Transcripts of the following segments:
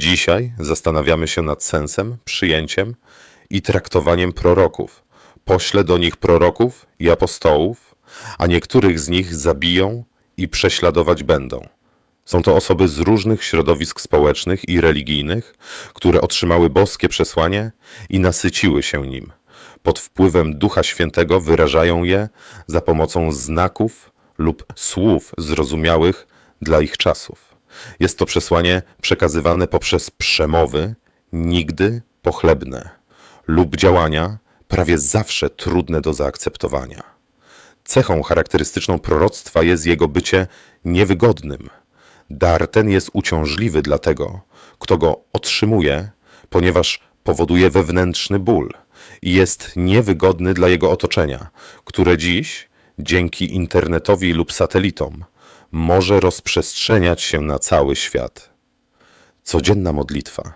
Dzisiaj zastanawiamy się nad sensem, przyjęciem i traktowaniem proroków. Pośle do nich proroków i apostołów, a niektórych z nich zabiją i prześladować będą. Są to osoby z różnych środowisk społecznych i religijnych, które otrzymały boskie przesłanie i nasyciły się nim. Pod wpływem Ducha Świętego wyrażają je za pomocą znaków lub słów zrozumiałych dla ich czasów. Jest to przesłanie przekazywane poprzez przemowy, nigdy pochlebne, lub działania prawie zawsze trudne do zaakceptowania. Cechą charakterystyczną proroctwa jest jego bycie niewygodnym. Dar ten jest uciążliwy dla tego, kto go otrzymuje, ponieważ powoduje wewnętrzny ból i jest niewygodny dla jego otoczenia, które dziś, dzięki internetowi lub satelitom, może rozprzestrzeniać się na cały świat. Codzienna modlitwa.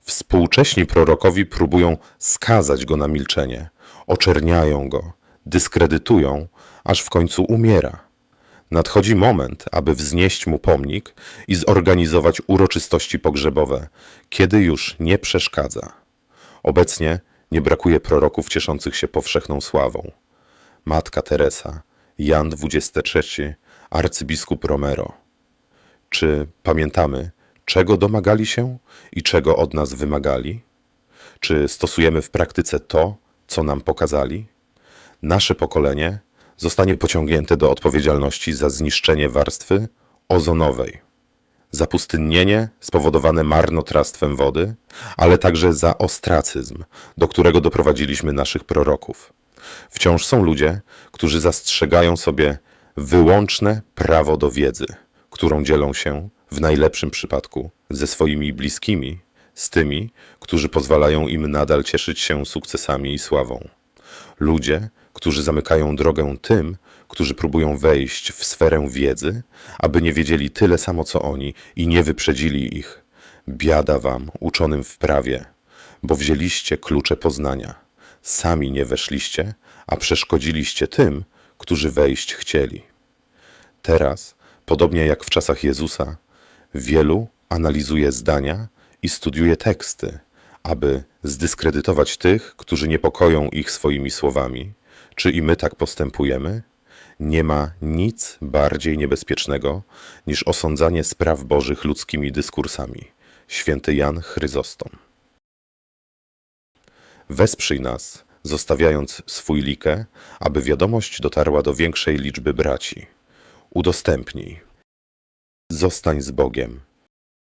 Współcześni prorokowi próbują skazać go na milczenie, oczerniają go, dyskredytują, aż w końcu umiera. Nadchodzi moment, aby wznieść mu pomnik i zorganizować uroczystości pogrzebowe, kiedy już nie przeszkadza. Obecnie nie brakuje proroków cieszących się powszechną sławą. Matka Teresa, Jan XXIII, arcybiskup Romero. Czy pamiętamy, czego domagali się i czego od nas wymagali? Czy stosujemy w praktyce to, co nam pokazali? Nasze pokolenie zostanie pociągnięte do odpowiedzialności za zniszczenie warstwy ozonowej, zapustynnienie spowodowane marnotrawstwem wody, ale także za ostracyzm, do którego doprowadziliśmy naszych proroków. Wciąż są ludzie, którzy zastrzegają sobie wyłączne prawo do wiedzy, którą dzielą się w najlepszym przypadku ze swoimi bliskimi, z tymi, którzy pozwalają im nadal cieszyć się sukcesami i sławą. Ludzie, którzy zamykają drogę tym, którzy próbują wejść w sferę wiedzy, aby nie wiedzieli tyle samo co oni i nie wyprzedzili ich. Biada wam, uczonym w prawie, bo wzięliście klucze poznania. Sami nie weszliście, a przeszkodziliście tym, którzy wejść chcieli. Teraz, podobnie jak w czasach Jezusa, wielu analizuje zdania i studiuje teksty, aby zdyskredytować tych, którzy niepokoją ich swoimi słowami. Czy i my tak postępujemy? Nie ma nic bardziej niebezpiecznego niż osądzanie spraw bożych ludzkimi dyskursami. Święty Jan Chryzostom. Wesprzyj nas, zostawiając swój likę, aby wiadomość dotarła do większej liczby braci. Udostępnij. Zostań z Bogiem.